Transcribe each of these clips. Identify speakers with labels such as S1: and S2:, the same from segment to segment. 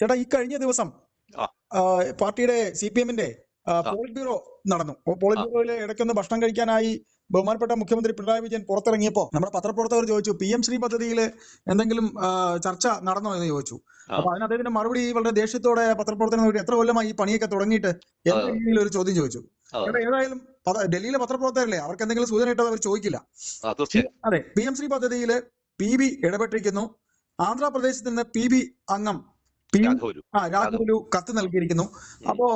S1: ചേട്ടാ ഈ കഴിഞ്ഞ ദിവസം പാർട്ടിയുടെ സി പി എമ്മിന്റെ പോളിറ്റ് ബ്യൂറോ നടന്നു. പോളിറ്റ് ബ്യൂറോയിലെ ഇടയ്ക്കൊന്ന് ഭക്ഷണം കഴിക്കാനായി ബഹുമാനപ്പെട്ട മുഖ്യമന്ത്രി പിണറായി വിജയൻ പുറത്തിറങ്ങിയപ്പോൾ നമ്മുടെ പത്രപ്രവർത്തകർ ചോദിച്ചു പി എം ശ്രീ പദ്ധതിയിൽ എന്തെങ്കിലും ചർച്ച നടന്നോ? എന്ന് ചോദിച്ചു. അപ്പൊ അതിന് അദ്ദേഹത്തിന്റെ മറുപടി വളരെ ദേഷ്യത്തോടെ പത്രപ്രവർത്തനം നോക്കി എത്ര കൊല്ലമായി ഈ പണിയൊക്കെ തുടങ്ങിയിട്ട് എന്ന രീതിയിൽ ഒരു ചോദ്യം ചോദിച്ചു? ഏതായാലും ഡൽഹിയിലെ പത്രപ്രവർത്തകരല്ലേ? അവർക്ക് എന്തെങ്കിലും സൂചന ഇട്ടത് അവർ ചോദിക്കില്ല. അതെ പി എം ശ്രീ പദ്ധതിയിൽ പി ബി ഇടപെട്ടിരിക്കുന്നു. ആന്ധ്രാപ്രദേശത്ത് നിന്ന് പി ബി അംഗം പി ആ രാഘവലു കത്ത് നൽകിയിരിക്കുന്നു. അപ്പോ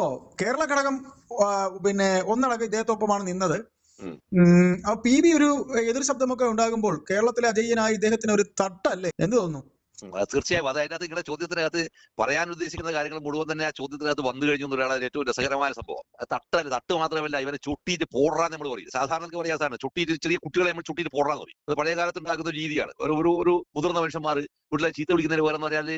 S1: കേരള ഘടകം പിന്നെ ഒന്നടക്കം ഇദ്ദേഹത്തോപ്പമാണ് നിന്നത്. പി ബി ഒരു എതിർ ശബ്ദമൊക്കെ ഉണ്ടാകുമ്പോൾ കേരളത്തിലെ അജയ്യനായ ഇദ്ദേഹത്തിന് ഒരു തട്ടല്ലേ? എന്ത് തോന്നുന്നു?
S2: തീർച്ചയായും അത് അതിനകത്ത് നിങ്ങളുടെ ചോദ്യത്തിനകത്ത് പറയാൻ ഉദ്ദേശിക്കുന്ന കാര്യങ്ങൾ മുഴുവൻ തന്നെ ആ ചോദ്യത്തിനകത്ത് വന്നു കഴിഞ്ഞു എന്നുള്ളതാണ് ഏറ്റവും രസകരമായ സംഭവം. തട്ടല്ല തട്ട് മാത്രമല്ല ഇവരെ ചുട്ടിയിട്ട് പോടാൻ നമ്മൾ പറയും. സാധാരണക്ക് പറയാൻ സാധനം ചുട്ടിയിട്ട് ചെറിയ കുട്ടികളെ നമ്മൾ ചുട്ടിയിട്ട് പോടാന്ന് പറയും. അത് പഴയ കാലത്ത് ഉണ്ടാക്കുന്ന രീതിയാണ്. ഒരു ഒരു ഒരു മുതിർന്ന മനുഷ്യന്മാർ വീട്ടിലെ ചീത്ത വിളിക്കുന്നതിന് വേറെ എന്ന് പറഞ്ഞാൽ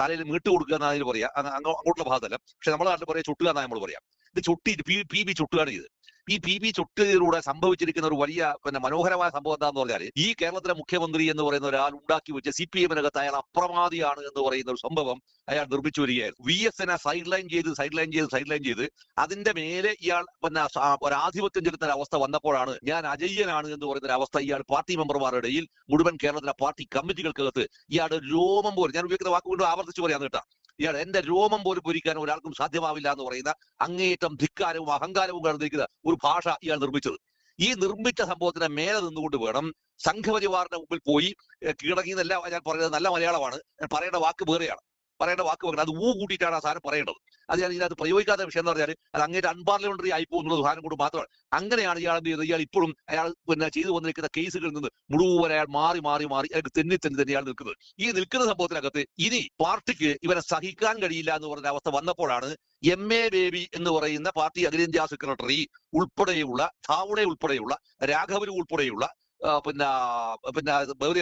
S2: തലയിൽ മീട്ട് കൊടുക്കുക എന്നാണ് പറയാ. അങ്ങ് അങ്ങ് അങ്ങോട്ടുള്ള ഭാഗത്തല്ല. പക്ഷെ നമ്മുടെ നാട്ടിൽ പറയാ ചുട്ടുക എന്നാണ് നമ്മൾ പറയാം. ഇത് ചുട്ടിയിട്ട് പി പി ചുട്ടുകയാണ് ചെയ്ത് ഈ പി ബി ചുട്ടിലൂടെ സംഭവിച്ചിരിക്കുന്ന ഒരു വലിയ പിന്നെ മനോഹരമായ സംഭവം എന്താന്ന് പറഞ്ഞാൽ ഈ കേരളത്തിലെ മുഖ്യമന്ത്രി എന്ന് പറയുന്ന ഒരാൾ ഉണ്ടാക്കി വെച്ച സി പി എമ്മിനകത്ത് അയാൾ അപ്രമാദിയാണ് എന്ന് പറയുന്ന ഒരു സംഭവം അയാൾ നിർമ്മിച്ചു വരികയായിരുന്നു. വി എസ് എനെ സൈഡ് ലൈൻ ചെയ്ത് സൈഡ് ലൈൻ ചെയ്ത് സൈഡ് ലൈൻ ചെയ്ത് അതിന്റെ മേലെ ഇയാൾ പിന്നെ ഒരു ആധിപത്യം ചെലുത്തുന്ന അവസ്ഥ വന്നപ്പോഴാണ് ഞാൻ അജയ്യനാണ് എന്ന് പറയുന്ന ഒരു അവസ്ഥ ഇയാൾ പാർട്ടി മെമ്പർമാരുടെ ഇടയിൽ മുഴുവൻ കേരളത്തിലെ പാർട്ടി കമ്മിറ്റികൾക്കകത്ത് ഇയാളുടെ രോമം പോലെ ഞാൻ ഉപയോഗിക്കുന്ന വാക്കുകൊണ്ട് ആവർത്തിച്ച് പറയാൻ കേട്ടാ ഇയാൾ എന്റെ രോമം പോലും പൊരിക്കാൻ ഒരാൾക്കും സാധ്യമാവില്ല എന്ന് പറയുന്ന അങ്ങേയറ്റം ധിക്കാരവും അഹങ്കാരവും കടന്നിരിക്കുന്ന ഒരു ഭാഷ ഇയാൾ നിർമ്മിച്ചത്. ഈ നിർമ്മിച്ച സംഭവത്തിന് മേലെ നിന്നുകൊണ്ട് വേണം സംഘപരിവാറിന്റെ മുമ്പിൽ പോയി കീഴടങ്ങി എന്നല്ല ഞാൻ പറയുന്നത് നല്ല മലയാളമാണ്. ഞാൻ പറയേണ്ട വാക്ക് വേറെയാണ്. പറയേണ്ട വാക്ക് വേറെ അത് ഊ കൂട്ടിയിട്ടാണ് ആ സാധനം പറയേണ്ടത്. അത് ഞാൻ ഇതിനകത്ത് പ്രയോഗിക്കാത്ത വിഷയം എന്ന് പറഞ്ഞാൽ അത് അങ്ങേറ്റ് അൺപാർലമെന്ററി ആയി പോകുന്നുള്ള സാധനം കൊണ്ട് മാത്രമാണ്. അങ്ങനെയാണ് ഇയാൾ എന്ത് ഇയാൾ ഇപ്പോഴും അയാൾ പിന്നെ ചെയ്തു വന്നിരിക്കുന്ന കേസുകളിൽ നിന്ന് മുഴുവൻ അയാൾ മാറി മാറി മാറി അയാൾക്ക് തെന്നി തെന്നി തന്നെ നിൽക്കുന്നത്. ഈ നിൽക്കുന്ന സംഭവത്തിനകത്ത് ഇനി പാർട്ടിക്ക് ഇവരെ സഹിക്കാൻ കഴിയില്ല എന്ന് പറഞ്ഞ അവസ്ഥ വന്നപ്പോഴാണ് എം എ ബേബി എന്ന് പറയുന്ന പാർട്ടി അഖിലേന്ത്യാ സെക്രട്ടറി ഉൾപ്പെടെയുള്ള ധാവുണെ ഉൾപ്പെടെയുള്ള രാഘവരു ഉൾപ്പെടെയുള്ള പിന്നെ പിന്നെ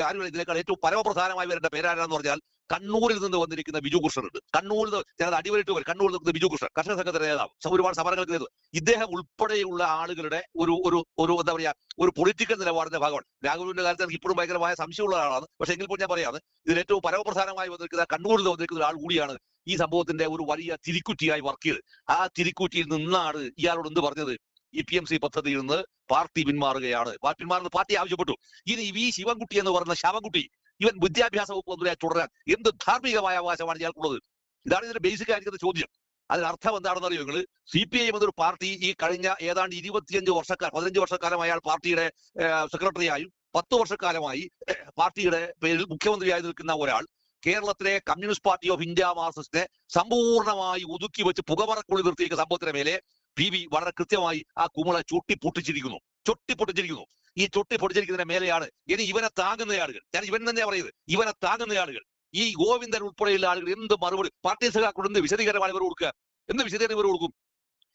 S2: ആരും ഇതിനേക്കാൾ ഏറ്റവും പരമപ്രധാനമായി വരേണ്ട പേരാരാന്ന് പറഞ്ഞാൽ കണ്ണൂരിൽ നിന്ന് വന്നിരിക്കുന്ന ബിജു കൃഷ്ണനുണ്ട് കണ്ണൂരിൽ ഞാനത് അടിവരിട്ട് വരും കണ്ണൂരിൽ നിന്ന് ബിജു കൃഷ്ണൻ കർഷക സംഘത്തിന്റെ നേതാവ് ഒരുപാട് സമരങ്ങൾക്ക് നേതൃത്വം. ഇദ്ദേഹം ഉൾപ്പെടെയുള്ള ആളുകളുടെ ഒരു ഒരു ഒരു എന്താ പറയാ ഒരു പൊളിറ്റിക്കൽ നിലപാടിന്റെ ഭാഗമാണ്. രാഘവന്റെ കാര്യത്തിൽ എനിക്ക് ഇപ്പോഴും ഭയങ്കരമായ സംശയമുള്ള ആളാണ് പക്ഷെ എങ്കിൽ പോലും ഞാൻ പറയാം ഇതിൽ ഏറ്റവും പരമപ്രധാനമായി വന്നിരിക്കുന്ന കണ്ണൂരിൽ വന്നിരിക്കുന്ന ഒരാൾ കൂടിയാണ് ഈ സംഭവത്തിന്റെ ഒരു വലിയ തിരിക്കുറ്റിയായി വർക്ക് ചെയ്ത് ആ തിരിക്കുറ്റിയിൽ നിന്നാണ് ഇയാളോട് എന്ത് പറഞ്ഞത്? ഇ പി എം സി പദ്ധതിയിൽ നിന്ന് പാർട്ടി പിന്മാറുകയാണ്. പിന്മാറുന്ന പാർട്ടി ആവശ്യപ്പെട്ടു. ഇനി വി ശിവൻകുട്ടി എന്ന് പറയുന്ന ശവൻകുട്ടി ഇവൻ വിദ്യാഭ്യാസ വകുപ്പ് മന്ത്രിയായി തുടരാൻ എന്ത് ധാർമ്മികമായ അവകാശമാണ് ഇയാൾക്കുള്ളത്? ഇതാണ് ഇതിന്റെ ബേസിക് ആയിരിക്കുന്ന ചോദ്യം? അതിന്റെ അർത്ഥം എന്താണെന്ന് അറിയോ നിങ്ങൾ സി പി ഐ എന്നൊരു പാർട്ടി ഈ കഴിഞ്ഞ ഏതാണ്ട് ഇരുപത്തിയഞ്ച് വർഷക്കാലം പതിനഞ്ച് വർഷക്കാലം അയാൾ പാർട്ടിയുടെ സെക്രട്ടറിയായും പത്ത് വർഷക്കാലമായി പാർട്ടിയുടെ പേരിൽ മുഖ്യമന്ത്രിയായി നിൽക്കുന്ന ഒരാൾ കേരളത്തിലെ കമ്മ്യൂണിസ്റ്റ് പാർട്ടി ഓഫ് ഇന്ത്യ മാർസിസ്റ്റിനെ സമ്പൂർണമായി ഒതുക്കി വെച്ച് പുകമറക്കുള്ളി നിർത്തിയിരിക്കുന്ന സംഭവത്തിന് മേലെ പി വി വളരെ കൃത്യമായി ആ കുമിള ചുട്ടി പൊട്ടിച്ചിരിക്കുന്നു ചൊട്ടി പൊട്ടിച്ചിരിക്കുന്നു ഈ തൊട്ടി പൊടിച്ചിരിക്കുന്നതിന്റെ മേലെയാണ്. ഇനി ഇവനെ താങ്ങുന്ന ആളുകൾ. ഞാൻ ഇവൻ തന്നെ പറയുന്നത്. ഇവനെ താങ്ങുന്ന ആളുകൾ. ഈ ഗോവിന്ദൻ ഉൾപ്പെടെയുള്ള ആളുകൾ എന്ത് മറുപടി? പാർട്ടി സഖാക്കളോട് എന്ത് വിശദീകരണമാണ് ഇവർ കൊടുക്കുക? എന്ത് വിശദീകരണം ഇവർ കൊടുക്കും?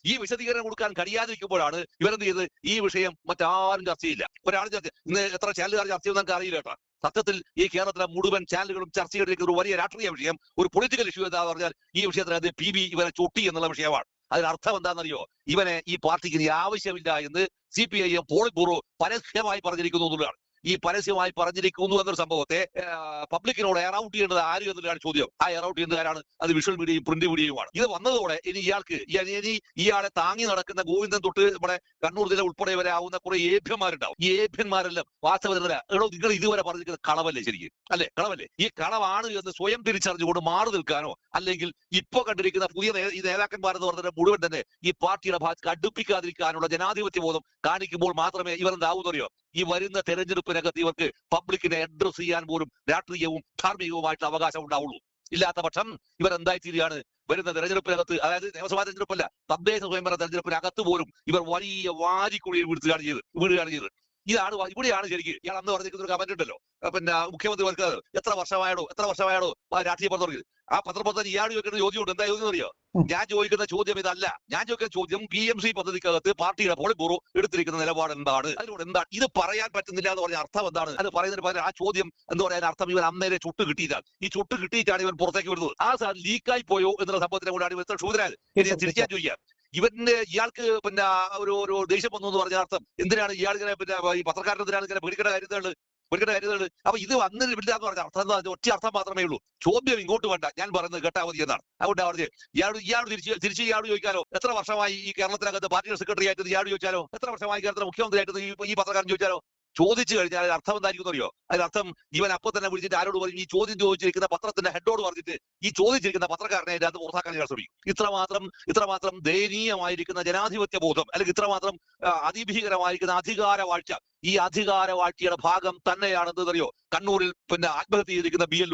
S2: ഈ വിശദീകരണം കൊടുക്കാൻ കഴിയാതിരിക്കുമ്പോഴാണ് ഇവരെന്ത് ചെയ്ത് ഈ വിഷയം മറ്റാരും ചർച്ച ചെയ്യില്ല. ഒരാൾ ചർച്ച ഇന്ന് എത്ര ചാനലുകാർ ചർച്ച ചെയ്യുന്ന നമുക്ക് അറിയില്ല കേട്ടോ. സത്യത്തിൽ ഈ കേരളത്തിലെ മുഴുവൻ ചാനലുകളും ചർച്ച ചെയ്തിരിക്കുന്ന ഒരു വലിയ രാഷ്ട്രീയ വിഷയം ഒരു പൊളിറ്റിക്കൽ ഇഷ്യൂ എന്താ പറഞ്ഞാൽ ഈ വിഷയത്തിനകത്ത് പി ബി ഇവരെ ചൊട്ടി എന്നുള്ള വിഷയമാണ്. അതിനർത്ഥം എന്താണെന്നറിയോ? ഇവനെ ഈ പാർട്ടിക്ക് ഇനി ആവശ്യമില്ല എന്ന് C P I M politburo പരസ്യമായി പറഞ്ഞിരിക്കുന്നു എന്നുള്ളതാണ്. ഈ പരസ്യമായി പറഞ്ഞിരിക്കുന്നു എന്നൊരു സംഭവത്തെ പബ്ലിക്കിനോട് എറൗട്ട് ചെയ്യേണ്ടത് ആര് എന്നുള്ളതാണ് ചോദ്യം. ആ എറൗട്ട് ചെയ്യുന്നതാരാണ് അത് വിഷ്വൽ മീഡിയയും പ്രിന്റ് മീഡിയയുമാണ് ഇത് വന്നതോടെ ഇനി ഇയാൾക്ക് ഇനി ഇയാളെ താങ്ങി നടക്കുന്ന ഗോവിന്ദൻ തൊട്ട് നമ്മുടെ കണ്ണൂർ ജില്ല ഉൾപ്പെടെ വരെ ആവുന്ന കുറെ ഏഭ്യന്മാരുണ്ടാവും. ഈ ഏഭ്യന്മാരെല്ലാം വാസ്തവത്തിൽ നിങ്ങൾ ഇതുവരെ പറഞ്ഞിരിക്കുന്നത് കളവല്ലേ ശരിക്കും? അല്ലെ? കളവല്ലേ? ഈ കളവാണ് എന്ന് സ്വയം തിരിച്ചറിഞ്ഞുകൊണ്ട് മാറി നിൽക്കാനോ അല്ലെങ്കിൽ ഇപ്പൊ കണ്ടിരിക്കുന്ന പുതിയ ഈ നേതാക്കന്മാരെന്ന് പറഞ്ഞാൽ മുഴുവൻ തന്നെ ഈ പാർട്ടിയുടെ ഭാഗത്ത് അടുപ്പിക്കാതിരിക്കാനുള്ള ജനാധിപത്യ ബോധം കാണിക്കുമ്പോൾ മാത്രമേ ഇവർ എന്താവുന്നറിയോ ഈ വരുന്ന തെരഞ്ഞെടുപ്പിനകത്ത് ഇവർക്ക് പബ്ലിക്കിനെ അഡ്രസ് ചെയ്യാൻ പോലും രാഷ്ട്രീയവും ധാർമ്മികവുമായിട്ടുള്ള അവകാശം ഉണ്ടാവുള്ളൂ. ഇല്ലാത്ത പക്ഷം ഇവർ എന്തായിത്തീരുകയാണ്? വരുന്ന തെരഞ്ഞെടുപ്പിനകത്ത് അതായത് നിയമസഭാ തെരഞ്ഞെടുപ്പല്ല തദ്ദേശ സ്വയംഭരണ തെരഞ്ഞെടുപ്പിനകത്ത് പോലും ഇവർ വലിയ വാരിക്കുഴിയിൽ വീഴ്ത്തുകയാണ് ചെയ്ത് വീടുകയാണ് ചെയ്തത്. ഇതാണ് ഇവിടെയാണ് ശരിക്കും ഇയാൾ അന്ന് പറഞ്ഞിരിക്കുന്ന ഒരു കമന്റ് ഉണ്ടല്ലോ. പിന്നെ മുഖ്യമന്ത്രി വർക്കാർ എത്ര വർഷമായോ എത്ര വർഷമായോ ആ രാഷ്ട്രീയ പ്രവർത്തകർ ആ പത്രപ്രവർത്തകൻ ഇയാൾ ചോദിക്കുന്ന ചോദ്യമുണ്ട്. എന്താ ചോദ്യം അറിയോ? ഞാൻ ചോദിക്കുന്ന ചോദ്യം ഇതല്ല. ഞാൻ ചോദിക്കുന്ന ചോദ്യം പി എം സി പദ്ധതിക്കകത്ത് പാർട്ടിയുടെ പോളിറ്റ് ബ്യൂറോ എടുത്തിരിക്കുന്ന നിലപാട് എന്താണ്? അതിലൂടെ എന്താണ്? ഇത് പറയാൻ പറ്റുന്നില്ല എന്ന് പറഞ്ഞ അർത്ഥം എന്താണ്? അത് പറയുന്നതിന് പകരം ആ ചോദ്യം എന്ന് പറയാൻ അർത്ഥം ഇവൻ അന്നേരെ ചുട്ട് കിട്ടിയിട്ടാണ്. ഈ ചുട്ട് കിട്ടിയിട്ടാണ് ഇവൻ പുറത്തേക്ക് വരുന്നത് ആ സാധനം ലീക്കായി പോയോ എന്നുള്ള സംഭവത്തിനെ കൊണ്ടാണ് ഇവൻ ഇത്ര തിരിച്ചാൽ ചോദിക്കാം. ഇവന് ഇയാൾക്ക് പിന്നെ ഒരു ഒരു ദേഷ്യം വന്നു എന്ന് പറഞ്ഞ അർത്ഥം. എന്തിനാണ് ഇയാൾ ഇങ്ങനെ പിന്നെ ഈ പത്രക്കാരൻ എന്തിനാണ് ഇങ്ങനെ പേടിക്കേണ്ട കാര്യം പിടിക്കേണ്ട കാര്യമാണ് അപ്പൊ ഇത് വന്നിട്ട് വിടില്ല എന്ന് പറഞ്ഞ അർത്ഥം എന്താ? ഒറ്റ അർത്ഥം മാത്രമേ ഉള്ളൂ. ചോദ്യം ഇങ്ങോട്ട് വേണ്ട. ഞാൻ പറയുന്നത് കേട്ടാ മതി എന്നാണ്. അതുകൊണ്ട് പറഞ്ഞ് ഇയാൾ ഇയാൾ തിരിച്ച് തിരിച്ച് ഇയാൾ ചോദിക്കാലോ? എത്ര വർഷമായി ഈ കേരളത്തിനകത്ത് പാർട്ടിയുടെ സെക്രട്ടറി ആയിട്ട് ഇയാൾ ചോദിച്ചാലോ? എത്ര വർഷമായി കേരളത്തിലെ മുഖ്യമന്ത്രി ആയിട്ട് ഈ പത്രക്കാരൻ ചോദിച്ചാലോ? ചോദിച്ചു കഴിഞ്ഞാൽ അതിന് അർത്ഥം എന്തായിരിക്കും അറിയോ? അതിനർത്ഥം ഇവൻ അപ്പൊ തന്നെ വിളിച്ചിട്ട് ആരോട് പറയും? ഈ ചോദ്യം ചോദിച്ചിരിക്കുന്ന പത്രത്തിന്റെ ഹെഡോട് പറഞ്ഞിട്ട് ഈ ചോദിച്ചിരിക്കുന്ന പത്രക്കാരനെ അതിനകത്ത് പുറത്താക്കാൻ ഞാൻ ശ്രമിക്കും. ഇത്രമാത്രം ഇത്രമാത്രം ദയനീയമായിരിക്കുന്ന ജനാധിപത്യ ബോധം അല്ലെങ്കിൽ ഇത്രമാത്രം അതിഭീകരമായിരിക്കുന്ന അധികാര വാഴ്ച. ഈ അധികാര വാഴ്ചയുടെ ഭാഗം തന്നെയാണെന്ന് അറിയോ? കണ്ണൂരിൽ പിന്നെ ആത്മഹത്യ ചെയ്തിരിക്കുന്ന ബി എൽ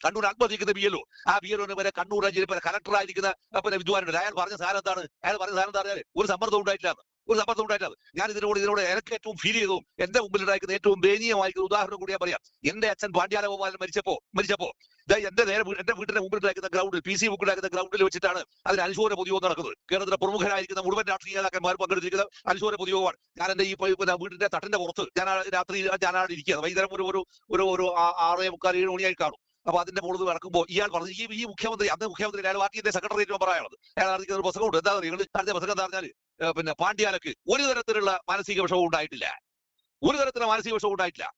S2: കണ്ണൂർ ആത്മഹത്യക്കുന്ന ബി എൽഒ ആ ബി എൽ വരെ കണ്ണൂർ ജില്ല കലക്ടറായിരിക്കുന്ന പിന്നെ വിദ്വാനുണ്ട് അയാൾ പറഞ്ഞ സാധനം എന്താണ്? അയാൾ പറഞ്ഞ സാധനം എന്താ ഒരു സമ്മർദ്ദം ഉണ്ടായിട്ടില്ല. ഒരു സമ്മർദ്ദം ഉണ്ടായിട്ടത്. ഞാൻ ഇതിനോട് ഇതിനോട് എനിക്ക് ഏറ്റവും ഫീൽ ചെയ്തു എന്റെ മുമ്പിൽ ഉണ്ടായിരിക്കുന്ന ഏറ്റവും ദയനീയമായിരിക്കുന്ന ഉദാഹരണം കൂടി ഞാൻ പറയാം. എന്റെ അച്ഛൻ പാണ്ഡ്യാല ഗോപാലൻ മരിച്ചപ്പോ മരിച്ചപ്പോ ദാ എന്റെ നേരെ എന്റെ വീട്ടിന്റെ മുമ്പിൽ ഉണ്ടാക്കുന്ന ഗ്രൗണ്ടിൽ പി സി ബുക്ക് ഉണ്ടാക്കുന്ന ഗ്രൗണ്ടിൽ വെച്ചിട്ടാണ് അതിൽ അനുശോചന പൊതുയോഗം നടക്കുന്നത്. കേരളത്തിലെ പ്രമുഖരായിരിക്കുന്ന മുഴുവൻ രാഷ്ട്രീയ നേതാക്കന്മാർ പങ്കെടുത്തിരിക്കുന്ന അനുശോചന പൊതുയോഗമാണ്. ഞാൻ എന്റെ ഈ വീടിന്റെ തട്ടിന്റെ പുറത്ത് ഞാൻ രാത്രി ഞാനാണ് ഇരിക്കുന്നത്. വൈകുന്നേരം ഒരു ഒരു ഒരു ആറേ മുക്കാൽ ഏഴ് മണിയായി കാണും. അപ്പൊ അതിന്റെ മുകളിൽ നടക്കുമ്പോൾ ഇയാൾ പറഞ്ഞു ഈ ഈ മുഖ്യമന്ത്രി അന്ന് മുഖ്യമന്ത്രി അയാൾ പാർട്ടിയുടെ സെക്രട്ടറിയേറ്റ് മെമ്പറായാണ് അയാൾ അറിയിക്കുന്ന ഒരു പ്രസംഗമുണ്ട് എന്താ പറയുക അടുത്ത പ്രസംഗം എന്താ പറഞ്ഞാൽ പിന്നെ പാണ്ഡ്യാലക്ക് ഒരു തരത്തിലുള്ള മാനസിക വിഷമവും ഉണ്ടായിട്ടില്ല. ഒരു തരത്തിലുള്ള മാനസിക വിഷമവും ഉണ്ടായിട്ടില്ല.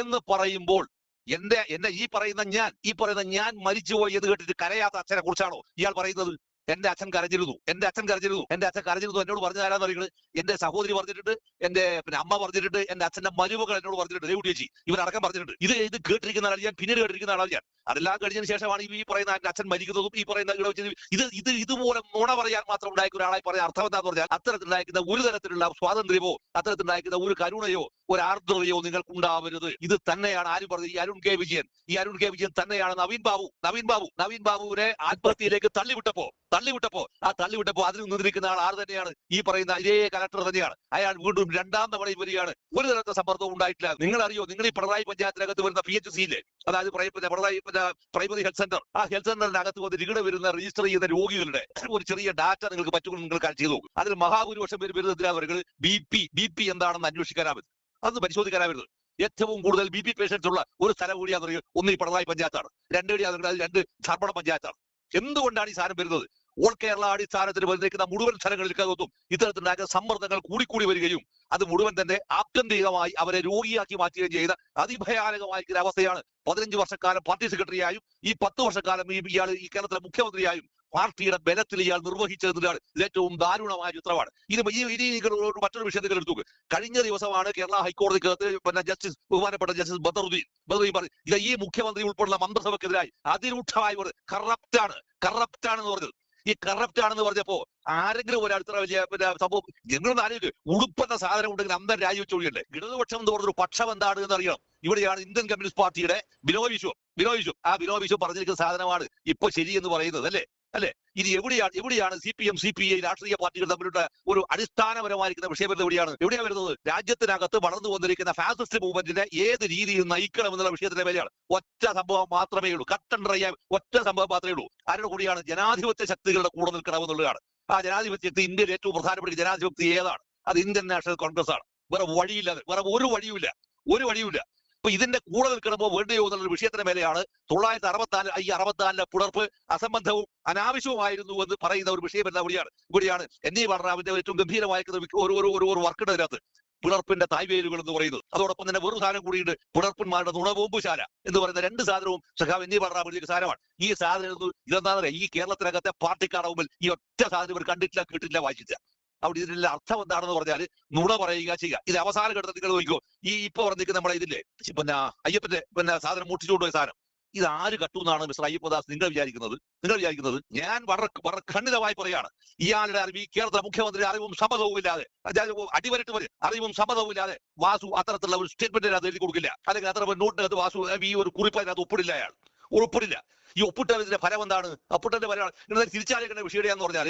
S2: എന്ന് പറയുമ്പോൾ എന്റെ എന്റെ ഈ പറയുന്ന ഞാൻ ഈ പറയുന്ന ഞാൻ മരിച്ചുപോയി എന്ന് കേട്ടിട്ട് കരയാത്ത അച്ഛനെ കുറിച്ചാണോ ഇയാൾ പറയുന്നത്? എന്റെ അച്ഛൻ കരഞ്ഞിരുന്നു. എന്റെ അച്ഛൻ കരഞ്ഞിരുന്നു. എന്റെ അച്ഛൻ കരഞ്ഞിരുന്നു. എന്നോട് പറഞ്ഞ ആരാന്ന് പറയുന്നത് എന്റെ സഹോദരി പറഞ്ഞിട്ടുണ്ട്. എന്റെ പിന്നെ അമ്മ പറഞ്ഞിട്ടുണ്ട്. എന്റെ അച്ഛന്റെ മരുമകൾ എന്നോട് പറഞ്ഞിട്ടുണ്ട്. ദേവുട്ടി ചേച്ചി ഇവരടക്കം പറഞ്ഞിട്ടുണ്ട്. ഇത് ഇത് കേട്ടിരിക്കുന്ന ആളാണ് ഞാൻ പിന്നീട് കേട്ടിരിക്കുന്ന ആളാണ് ഞാൻ. അതെല്ലാം കഴിഞ്ഞതിന് ശേഷമാണ് ഈ പറയുന്ന എന്റെ അച്ഛൻ മരിക്കുന്നതും ഈ പറയുന്ന ഇവിടെ വെച്ച് ഇത് ഇത് ഇതുപോലെ നുണ പറയാൻ മാത്രം ഉണ്ടായിരിക്കുന്ന ഒരാളായി പറയാൻ അർത്ഥം എന്താന്ന് പറഞ്ഞാൽ അത്തരത്തിലുണ്ടായിരിക്കുന്ന ഒരു തരത്തിലുള്ള സ്വാതന്ത്ര്യമോ അത്തരത്തിലുണ്ടായിരിക്കുന്ന ഒരു കരുണയോ ഒരു ആർദ്രതയോ നിങ്ങൾക്ക് ഉണ്ടാവരുത്. ഇത് തന്നെയാണ് ആര് പറഞ്ഞത്? ഈ അരുൺ കെ. വിജയൻ. ഈ അരുൺ കെ. വിജയൻ തന്നെയാണ് നവീൻ ബാബു. നവീൻ ബാബു. നവീൻ ബാബുവിനെ ആത്മഹത്യയിലേക്ക് തള്ളിവിട്ടപ്പോ തള്ളിവിട്ടപ്പോ ആ തള്ളിവിട്ടപ്പോ അതിൽ നിന്നിരിക്കുന്ന ആൾ ആര് തന്നെയാണ്? ഈ പറയുന്ന ഇതേ കലക്ടർ തന്നെയാണ്. അയാൾ വീണ്ടും രണ്ടാം തവണ വരികയാണ് ഒരു തരത്തെ സമ്മർദ്ദവും ഉണ്ടായിട്ടില്ല. നിങ്ങൾ അറിയോ നിങ്ങൾ ഈ പിണറായി പഞ്ചായത്തിനകത്ത് വരുന്ന പി എച്ച് സിയിലെ അതായത് പിണറായി പ്രൈമറി ഹെൽത്ത് സെന്റർ ആ ഹെൽത്ത് സെന്ററിന്റെ അകത്ത് വന്ന് ഇവിടെ വരുന്ന രജിസ്റ്റർ ചെയ്യുന്ന രോഗികളുടെ ഒരു ചെറിയ ഡാറ്റ നിങ്ങൾക്ക് പറ്റുമെന്ന് നിങ്ങൾ ചെയ്തു അതിൽ മഹാഭൂരിപക്ഷം പേര് വരുന്നതിനാൽ അവർ ബി പി ബി പി എന്താണെന്ന് അന്വേഷിക്കാനാവുന്നത് അത് പരിശോധിക്കാനാവരുത്. ഏറ്റവും കൂടുതൽ ബി പി പേഷ്യൻസ് ഉള്ള ഒരു സ്ഥലം കൂടിയാന്ന് പറയുക ഒന്ന് ഈ പിണറായി പഞ്ചായത്താണ്. രണ്ട് കൂടിയാന്ന് അത് രണ്ട് ധർമ്മട പഞ്ചായത്താണ്. എന്തുകൊണ്ടാണ് ഈ സാധനം വരുന്നത്? ഓൾ കേരള അടിസ്ഥാനത്തിൽ വന്നിരിക്കുന്ന മുഴുവൻ സ്ഥലങ്ങളിലേക്കകത്തും ഇത്തരത്തിലുണ്ടാക്കുന്ന സമ്മർദ്ദങ്ങൾ കൂടിക്കൂടി വരികയും അത് മുഴുവൻ തന്നെ ആത്യന്തികമായി അവരെ രോഗിയാക്കി മാറ്റുകയും ചെയ്ത അതിഭയാനകമായിരിക്കുന്ന അവസ്ഥയാണ് പതിനഞ്ച് വർഷക്കാലം പാർട്ടി സെക്രട്ടറിയായും ഈ പത്ത് വർഷക്കാലം ഈ ഇയാൾ ഈ കേരളത്തിലെ മുഖ്യമന്ത്രിയായും പാർട്ടിയുടെ ബലത്തിൽ ഇയാൾ നിർവഹിച്ചതിനാണ് ഏറ്റവും ദാരുണമായ ചിത്രമാണ് ഇത് ഇനി മറ്റൊരു വിഷയത്തിൽ എടുത്തു കഴിഞ്ഞ ദിവസമാണ് കേരള ഹൈക്കോടതിക്കകത്ത് പിന്നെ ജസ്റ്റിസ് ബഹുമാനപ്പെട്ട ജസ്റ്റിസ് ബദറുദ്ദീൻ ബദറുദ്ദീൻ പറഞ്ഞു ഇത് ഈ മുഖ്യമന്ത്രി ഉൾപ്പെടെയുള്ള മന്ത്രിസഭക്കെതിരായി അതിരൂക്ഷമായി ഒരു കറപ്റ്റ് ആണ് കറപ്റ്റ് ആണെന്ന് പറഞ്ഞത്. ഈ കറപ്റ്റ് ആണെന്ന് പറഞ്ഞപ്പോ ആരെങ്കിലും ഒരാൾ ഇത്ര വലിയ സംഭവം നിങ്ങളൊന്ന് ആലോചിക്കും. ഉടുപ്പെന്ന സാധനം ഉണ്ടെങ്കിൽ അന്തം രാജിവെച്ച് ഒഴിയണ്ടേ? ഇടതുപക്ഷം എന്ന് പറഞ്ഞൊരു പക്ഷം എന്താണ് എന്ന് അറിയണം. ഇവിടെയാണ് ഇന്ത്യൻ കമ്മ്യൂണിസ്റ്റ് പാർട്ടിയുടെ ബിനോയ് വിശ്വം. ബിനോയ് വിശ്വം. ആ ബിനോയ് വിശ്വം പറഞ്ഞിരിക്കുന്ന സാധനമാണ് ഇപ്പൊ ശരി എന്ന് പറയുന്നത് അല്ലേ? അല്ലെ? ഇനി എവിടെയാണ് എവിടെയാണ് C P M C P I രാഷ്ട്രീയ പാർട്ടികൾ തമ്മിലുള്ള ഒരു അടിസ്ഥാനപരമായിരിക്കുന്ന വിഷയം എവിടെയാണ്? എവിടെയാണ് വരുന്നത്? രാജ്യത്തിനകത്ത് വളർന്നു വന്നിരിക്കുന്ന ഫാസിസ്റ്റ് മൂവ്മെന്റിനെ ഏത് രീതിയിൽ നയിക്കണം എന്നുള്ള വിഷയത്തിന്റെ മേലെയാണ് ഒറ്റ സംഭവം മാത്രമേ ഉള്ളൂ. കട്ടൻ ഡ്രൈ ഒറ്റ സംഭവം മാത്രമേ ഉള്ളൂ. ആരുടെ കൂടിയാണ്? ജനാധിപത്യ ശക്തികളുടെ കൂടെ നിൽക്കണം എന്നുള്ളതാണ് ആ ജനാധിപത്യ ശക്തി ഇന്ത്യയിൽ ഏറ്റവും പ്രധാനപ്പെട്ട ജനാധിപത്യ ഏതാണ്? അത് ഇന്ത്യൻ നാഷണൽ കോൺഗ്രസ് ആണ് വേറെ വഴിയില്ലാതെ വേറെ ഒരു വഴിയുമില്ല. ഒരു വഴിയുമില്ല. അപ്പൊ ഇതിന്റെ കൂടെ നിൽക്കണമോ? വേണ്ടിയോ എന്നുള്ള വിഷയത്തിന് മേലെയാണ് തൊള്ളായിരത്തി അറുപത്തിനാല് ഈ അറുപത്തിനാലിലെ പുണർപ്പ് അസംബന്ധവും അനാവശ്യവുമായിരുന്നു എന്ന് പറയുന്ന ഒരു വിഷയം എന്ന ഇവിടെയാണ്. ഇവിടെയാണ് എൻ ഇ ബാലറാമിന്റെ ഏറ്റവും ഗംഭീരമായിരിക്കുന്ന ഒരു ഒരു ഒരു ഒരു വർക്കിന്റെ അതിനകത്ത്. പിളർപ്പിന്റെ തായ്വേലുകൾ എന്ന് പറയുന്നത്. അതോടൊപ്പം തന്നെ വേറൊരു സാധനം കൂടിയുണ്ട്. പിളർപ്പന്മാരുടെ നുണവോമ്പുശാല എന്ന് പറയുന്ന രണ്ട് സാധനവും സഖാവ് എന്നീ എഴുതിയ സാധനമാണ്. ഈ സാധനം ഇതെന്താ പറയുക ഈ കേരളത്തിനകത്തെ പാർട്ടിക്കാരുടെ മുമ്പിൽ ഈ ഒറ്റ സാധനം ഇവർ കണ്ടിട്ടില്ല കേട്ടിട്ടില്ല വായിച്ചില്ല അവിടെ ഇതിന്റെ അർത്ഥം എന്താണെന്ന് പറഞ്ഞാൽ നുണ പറയുക ചെയ്യുക. ഇത് അവസാന ഘട്ടത്തിൽ നിങ്ങൾ നോക്കിക്കോ. ഈ ഇപ്പൊ പറഞ്ഞിരിക്കുന്ന നമ്മളെ ഇതില്ലേ? പിന്നെ അയ്യപ്പന്റെ പിന്നെ സാധനം മുട്ടിച്ചുകൊണ്ട് പോയ സാധനം. ഇത് ആര് കട്ടു എന്നാണ് മിസ്റ്റർ അയ്യപ്പദാസ് നിങ്ങൾ വിചാരിക്കുന്നത്? നിങ്ങൾ വിചാരിക്കുന്നത് ഞാൻ വളരെ വളരെ ഖണ്ഡിതമായി പറയാണ് ഇയാളുടെ അറിവ് ഈ കേരളത്തിലെ മുഖ്യമന്ത്രി അറിവും സമ്മതവും ഇല്ലാതെ അടിവരട്ട് വരെ അറിവും സമ്മതവും ഇല്ലാതെ വാസു അത്തരത്തിലുള്ള ഒരു സ്റ്റേറ്റ്മെന്റ് അതിനകത്ത് എഴുതി കൊടുക്കില്ല. അല്ലെങ്കിൽ അത്ര നോട്ടിനകത്ത് വാസു ഈ ഒരു കുറിപ്പ് അതിനകത്ത് ഒപ്പിടില്ല അയാൾ. ഒപ്പിടില്ല ഈ ഒപ്പിട്ടതിന്റെ ഫലം എന്താണ്? അപ്പുട്ടന്റെ ഫലമാണ്. നിങ്ങൾ തിരിച്ചറിയിക്കുന്ന വിഷയം എന്ന് പറഞ്ഞാൽ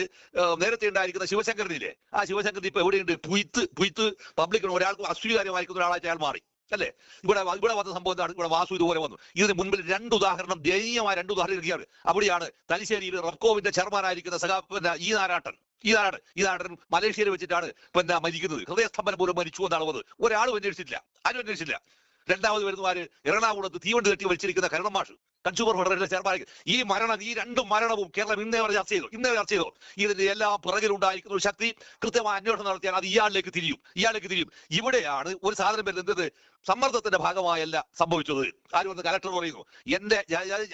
S2: നേരത്തെ ഉണ്ടായിരിക്കുന്ന ശിവശങ്കരനില്ലേ ആ ശിവശങ്കരൻ ഇപ്പൊ എവിടെയുണ്ട്? പുയ്ത്ത് പുയ്ത്ത് പബ്ലിക്കിന് ഒരാൾക്ക് അസ്വീകാര്യമായിരിക്കുന്ന ഒരാളായിട്ട് അയാൾ മാറി. അല്ലേ? ഇവിടെ ഇവിടെ വന്ന സംഭവം എന്താണ്? ഇവിടെ വാസു ഇതുപോലെ വന്നു. ഇതിന് മുൻപിൽ രണ്ട് ഉദാഹരണം ദയനീയമായ രണ്ട് ഉദാഹരണം ഇരിക്കുകയാണ്. അവിടെയാണ് തലശ്ശേരിയിൽ റബ്കോവിന്റെ ചെയർമാനായിരിക്കുന്ന സഖാ പിന്നെ ഈ നാരാട്ടൻ. ഈ നാരാട്ടൻ ഈ നാരാട്ടൻ മലേഷ്യയിൽ വെച്ചിട്ടാണ് പിന്നെ മരിക്കുന്നത്. ഹൃദയസ്തംഭനം പോലും മരിച്ചു എന്നാണ് വന്നത്. ഒരാളും അന്വേഷിച്ചില്ല ആരും അന്വേഷിച്ചില്ല രണ്ടാമത് വരുന്നവര് എറണാകുളത്ത് തീവണ്ടി തട്ടി വലിച്ചിരിക്കുന്ന കരുണമാഷ് കൺസ്യൂമർ ഫെഡറേഷൻ ചെയർമാൻ. ഈ മരണം ഈ രണ്ട് മരണവും കേരളം ഇന്നേ വരെ ചർച്ച ചെയ്തു. ഇന്നേ ചർച്ച ചെയ്തു. ഇതിന്റെ എല്ലാ പിറകിലുണ്ടായിരിക്കുന്ന ഒരു ശക്തി കൃത്യമായ അന്വേഷണം നടത്തിയാൽ അത് ഇയാളിലേക്ക് തിരിയും. ഇയാളിലേക്ക് തിരിയും. ഇവിടെയാണ് ഒരു സാധനം വരുന്നത് സമ്മർദ്ദത്തിന്റെ ഭാഗമായല്ല സംഭവിച്ചത്. ആരും വന്ന് കലക്ടർ പറയുന്നു? എന്റെ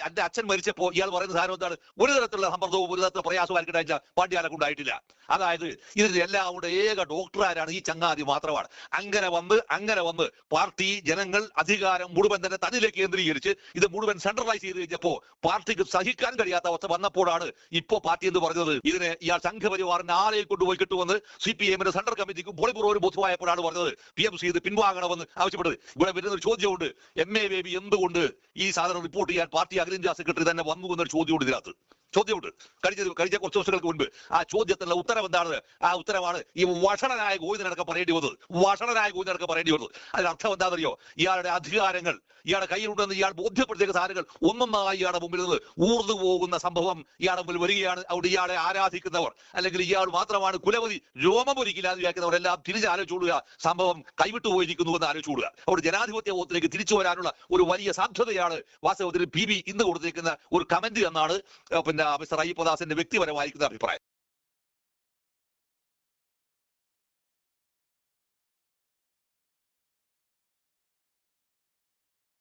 S2: എന്റെ അച്ഛൻ മരിച്ചപ്പോ ഇയാൾ പറയുന്ന സാധനം എന്താണ്? ഒരു തരത്തിലുള്ള സമ്മർദ്ദവും ഒരു തരത്തിലുള്ള പ്രയാസവും ആയിരിക്കും പാണ്ഡ്യാലൊക്കെ ഉണ്ടായിട്ടില്ല. അതായത് ഇതിന്റെ എല്ലാം കൂടെ ഏക ഡോക്ടറാരാണ് ഈ ചങ്ങാതി മാത്രമാണ്. അങ്ങനെ വന്ന് അങ്ങനെ വന്ന് പാർട്ടി ജനങ്ങൾ അധികാരം മുഴുവൻ തന്നെ തന്നിലേക്ക് കേന്ദ്രീകരിച്ച് ഇത് മുഴുവൻ സെൻട്രലൈസ് ചെയ്ത് കഴിഞ്ഞപ്പോ പാർട്ടിക്ക് സഹിക്കാൻ കഴിയാത്ത അവസ്ഥ വന്നപ്പോഴാണ് ഇപ്പോ പാർട്ടി എന്ന് പറഞ്ഞത്? ഇതിനെ ഇയാൾ സംഘപരിവാറിന്റെ ആരെ കൊണ്ടുപോയി കിട്ടുമെന്ന് സി പി എമ്മിന്റെ സെൻട്രൽ കമ്മിറ്റിക്ക് ബോളിപൂർവം ബോധ്യമായപ്പോഴാണ് പറഞ്ഞത്. പി എം സി ഇത് പിൻവാങ്ങണമെന്ന് ആവശ്യപ്പെട്ടത്. ഇവിടെ വരുന്ന ഒരു ചോദ്യമുണ്ട്. എം എ ബേബി എന്തുകൊണ്ട് ഈ സാധനം റിപ്പോർട്ട് ചെയ്യാൻ പാർട്ടി അഖിലേന്ത്യാ സെക്രട്ടറി തന്നെ വന്നു എന്നൊരു ചോദ്യമുണ്ട് ഇതിനകത്ത്. ചോദ്യമുണ്ട്. കഴിഞ്ഞ കഴിഞ്ഞ കുറച്ച് ദിവസങ്ങൾക്ക് മുൻപ് ആ ചോദ്യത്തിനുള്ള ഉത്തരം എന്താണ് ആ ഉത്തരമാണ് ഈ വഷണനായ ഗോവിന്ദനടക്കം പറയേണ്ടി വന്നത്. വഷണനായ ഗോവിന്ദനടക്കം പറയേണ്ടി വന്നത്. അതിന് അർത്ഥം എന്താണെന്നറിയോ? ഇയാളുടെ അധികാരങ്ങൾ ഇയാളുടെ കയ്യിലുണ്ടെന്ന് ഇയാൾ ബോധ്യപ്പെടുത്തിയ സാധനങ്ങൾ ഒന്നൊന്നായി ഇയാളുടെ മുമ്പിൽ നിന്ന് ഊർന്നു പോകുന്ന സംഭവം ഇയാളുടെ മുമ്പിൽ വരികയാണ്. അവിടെ ഇയാളെ ആരാധിക്കുന്നവർ അല്ലെങ്കിൽ ഇയാൾ മാത്രമാണ് കുലപതി രോമമൊരിക്കില്ല എന്ന് വിചാരിക്കുന്നവരെല്ലാം തിരിച്ച് ആലോചിച്ചുകൊള്ളുക സംഭവം കൈവിട്ടു പോയിരിക്കുന്നു എന്ന് ആലോചിച്ചുകൊള്ളുക. അവിടെ ജനാധിപത്യ ബോധത്തിലേക്ക് തിരിച്ചു വരാനുള്ള ഒരു വലിയ സാധ്യതയാണ് വാസ്തവത്തിൽ പി ബി ഇന്ന് കൊടുത്തിരിക്കുന്ന ഒരു കമന്റ് എന്നാണ് പിന്നെ മിസ്റ്റർ അഭിപ്രായം.